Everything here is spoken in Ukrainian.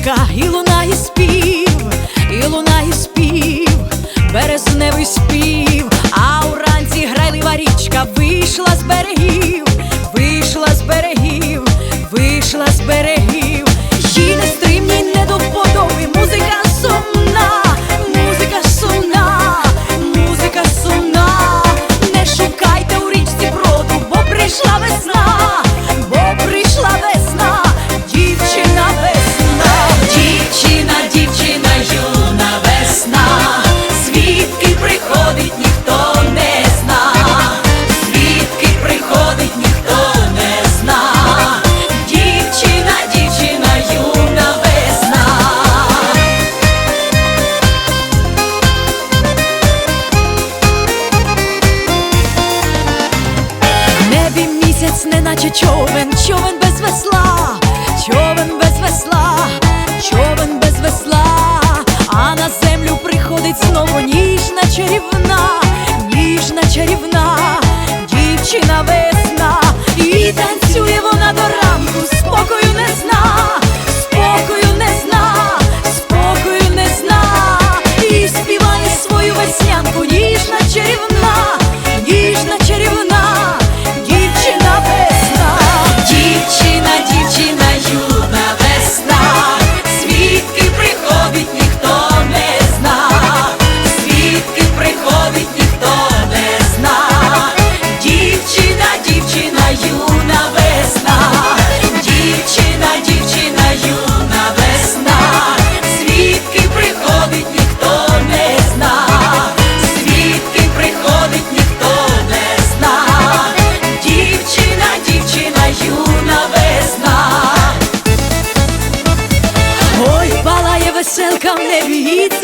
річка, і лунає спів, і лунає спів, березневий спів, а уранці грайлива річка вийшла з берегів, вийшла з берегів, вийшла з берегів. Наче човен, човен без весла, човен без весла, човен без весла, а на землю baby, it's